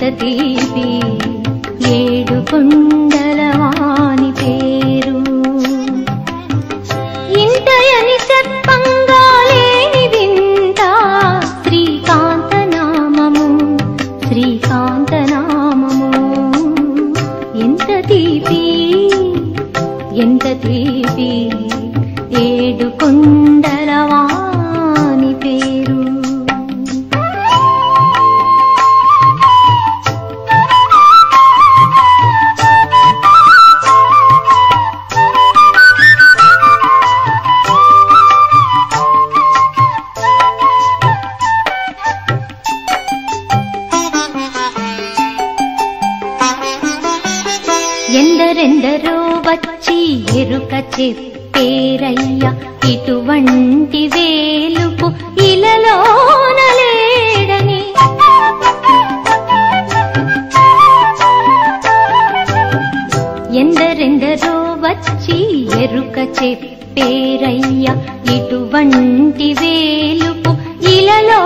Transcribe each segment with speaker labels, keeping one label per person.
Speaker 1: ఎంత తీపి ఏడు కొండలవాని పేరు. ఇంతయని చెప్పంగా లేని వింత శ్రీకాంత నామము శ్రీకాంత నామము ఎంత తీపి ఎంత తీపి. చెప్పేరయ్య ఇటువంటి వేలుపు ఇలలోనలేడని ఎందరెందరో వచ్చి ఎరుక చెప్పేరయ్య ఇటువంటి వేలుపు ఇలలో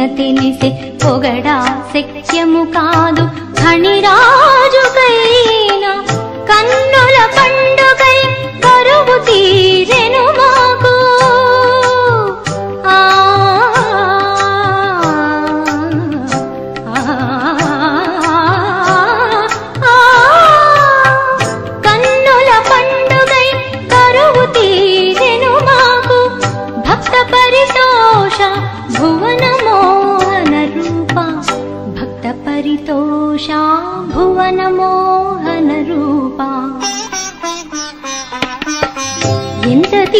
Speaker 1: చూసిన తెలిసి పొగడా శక్యము కాదు. ఫణిరాజుకైనా కన్నుల పండుగై కరువు తీ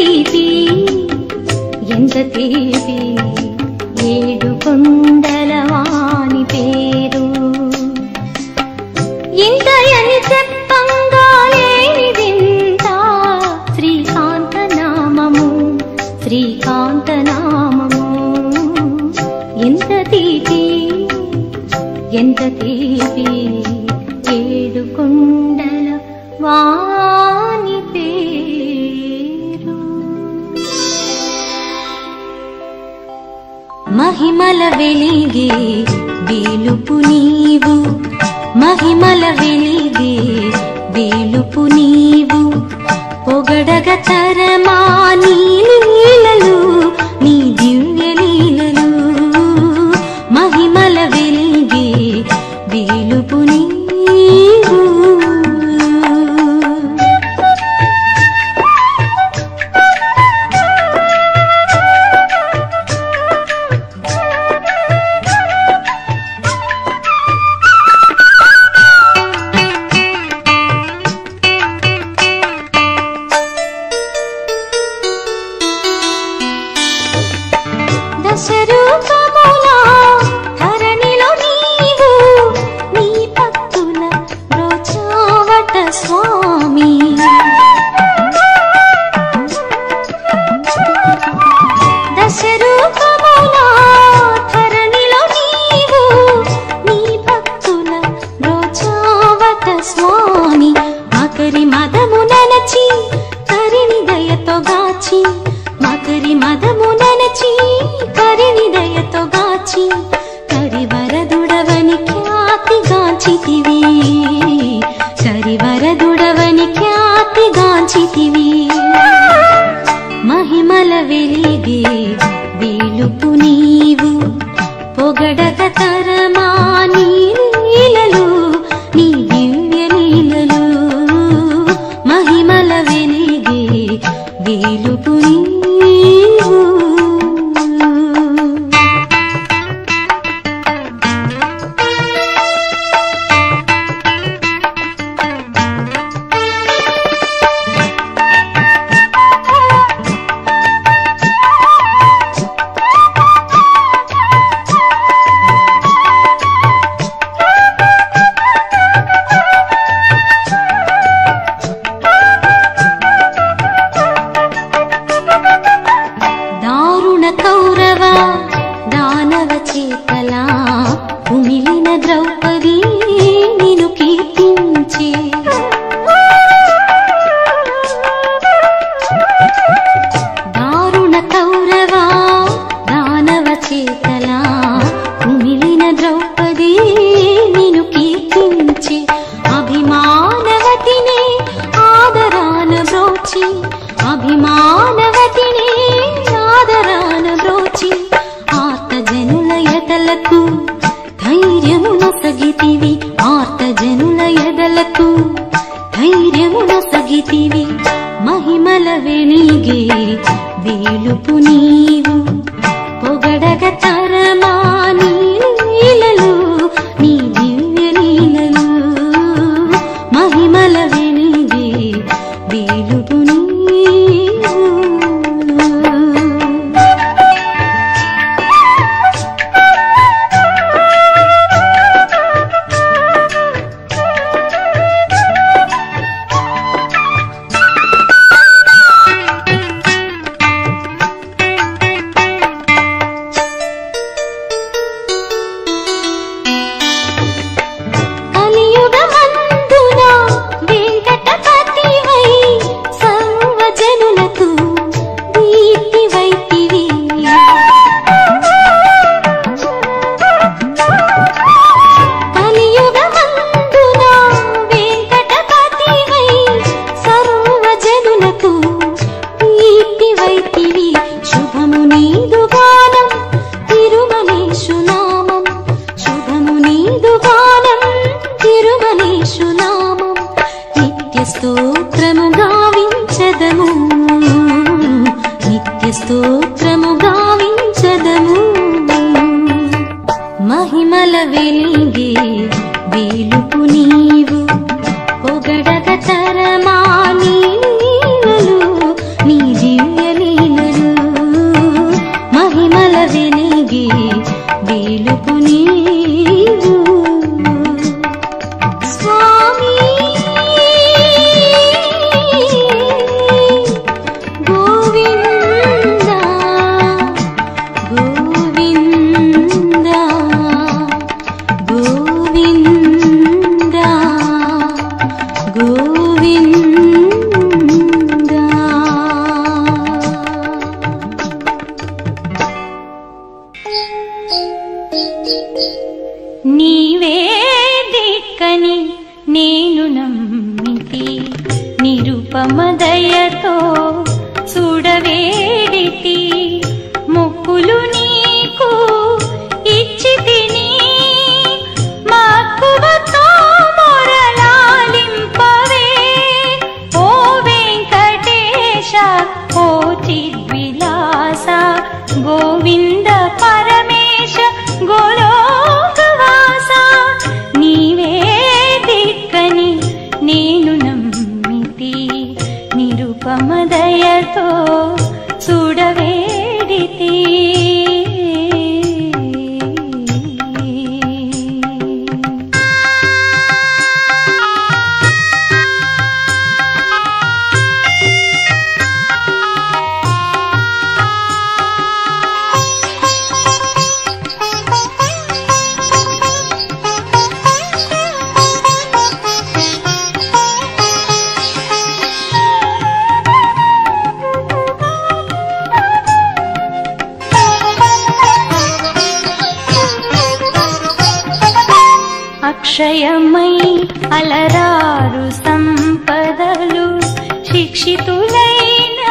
Speaker 1: ఎంత తీపి ఎంత మహిమల వెలిగే వీలుపు నీవు. మహిమల వెలిగే వీలుపు నీవు. పొగడగ తరమా నీ
Speaker 2: தங்கி வீலும் అలరారు సంపదలు శిక్షితులైన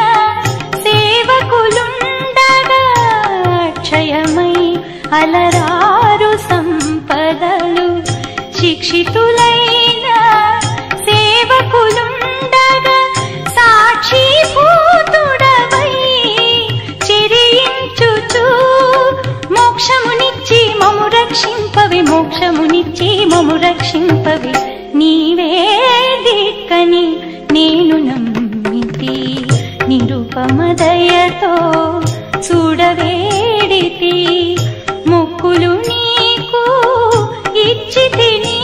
Speaker 2: సేవకులుండగా అక్షయమై అలరారు సంపదలు శిక్షితులైన సేవకులుండగా సాక్షిభూతుడవై చెరియించుచూ మోక్షమునిచ్చి మము రక్షింపవి మోక్షమునిచ్చి మము రక్షింపవి. నీవే దిక్కని నేను నమ్మితి. నిరుపమదయతో చూడవేడితి. మొక్కులు నీకు ఇచ్చి తిని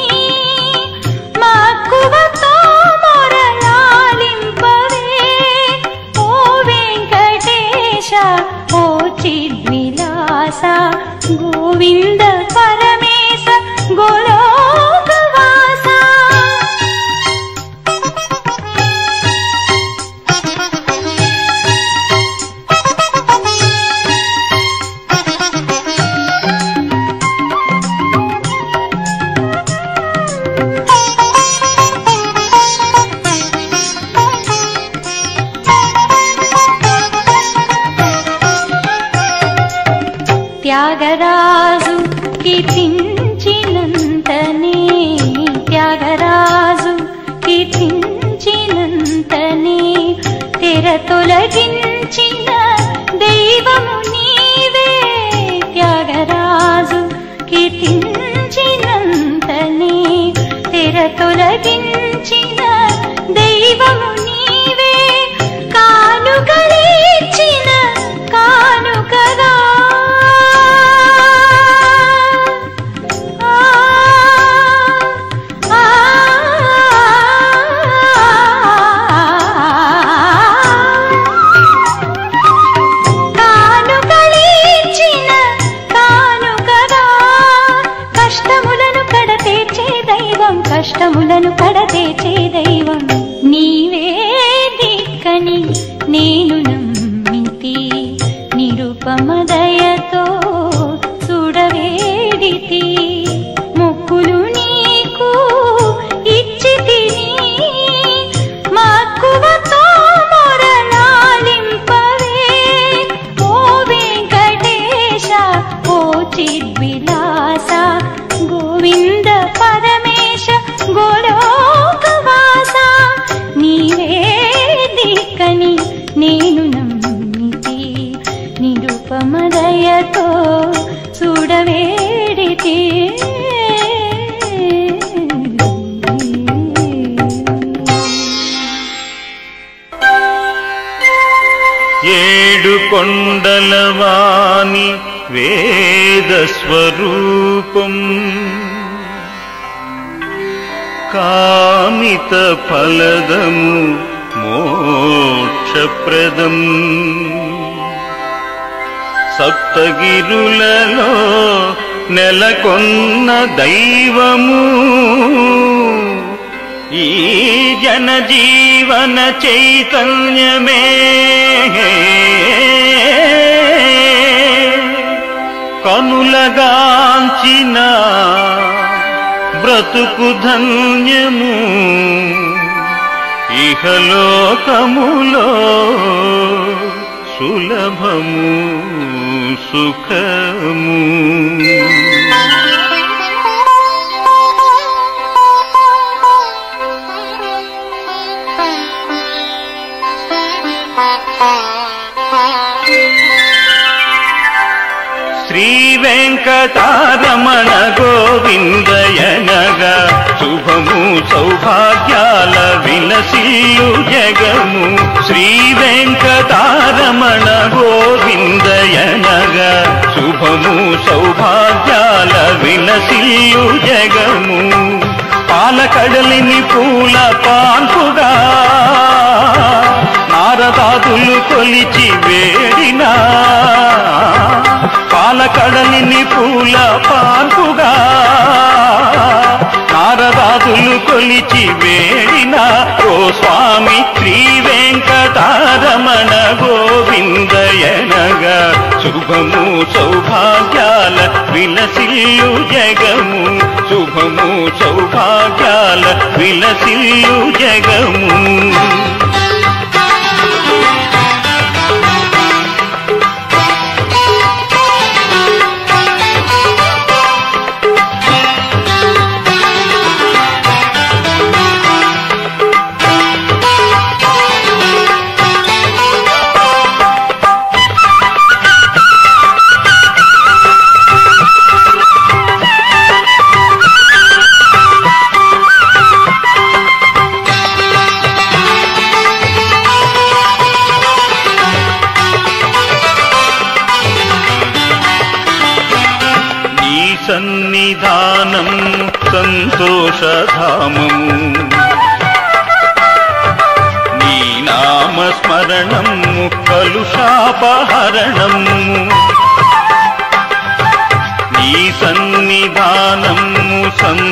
Speaker 2: మాక్కువతో మొరలాలింపవే. ఓ వెంకటేశ ఓ చిద్విలాస గోవింద
Speaker 1: కీర్తించినంతనే తెర తొలగించిన దయతో చూడవేడితే.
Speaker 3: ఏడు కొండలవాణి వేద స్వరూపం కామిత ఫలదము మోక్షప్రదం. సప్తగిరులలో నెలకొన్న దైవము. ఈ జనజీవన చైతన్యమే. కనులగాంచిన బ్రతుకు ధన్యము. ఇహలోకములో సులభము. सुख శ్రీ వెంకటారమణ గోవిందయనగా శుభము సౌభాగ్యాల విలసిల్లు జగము శ్రీ వెంకటారమణ గోవిందయనగా శుభము సౌభాగ్యాల విలసిల్లు జగము పాలకడలిని పూల పాన్పుగా నారదాదులు కొలిచి వేడినా పాలకడలిని నిపుల పాన్పుగా నారదాదులు కొలిచి వేడిన ఓ స్వామి శ్రీ వెంకటారమణ గోవిందయనగా. శుభము సౌభాగ్యాల విలసిల్లు జగము. శుభము సౌభాగ్యాల విలసిల్లు జగము.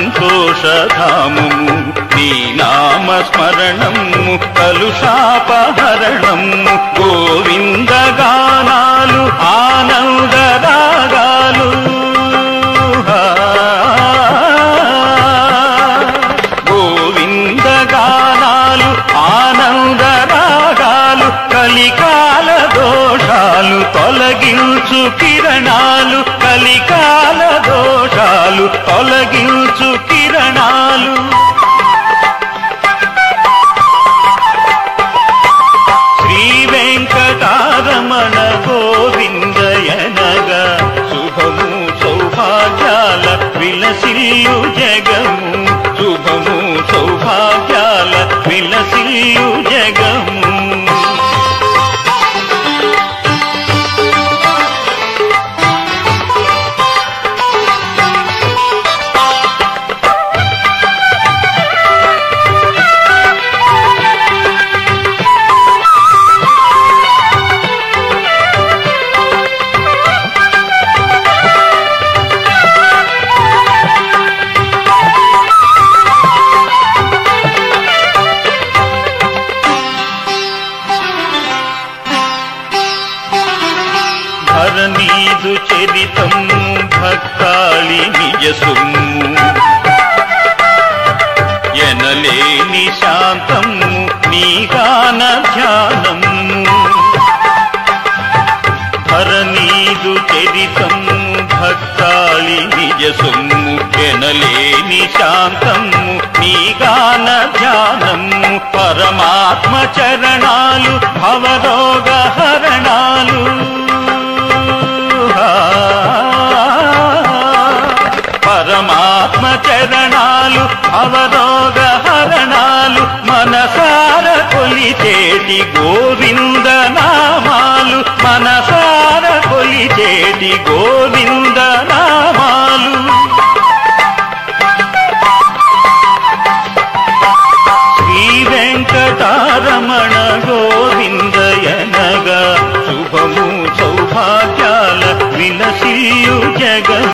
Speaker 3: సంతోషధామము నీ నామస్మరణము కలుషాపహరణము గోవిందగానాలు ఆనందరాగా దోషాలు తొలగించు కిరణాలు కలికాల దోషాలు తొలగించు కిరణాలు. శ్రీ వెంకటారమణ గోవిందయనగా శుభము సౌభాగ్యాల విలసిల్లు జగము. శుభము సౌభాగ్యాల విలసిల్లు భక్తాళి ఎనలేని శాంతము నీ గాన ధ్యానము. ధరణీదు చరితము భక్తాళి నిజ సొమ్ము ఎనలేని శాంతము నీ గాన ధ్యానము. పరమాత్మ చరణాలు భావరోగ హరణాలు మనసార కొలిచేటి గోవింద నామాలు మనసార కొలిచేటి గోవింద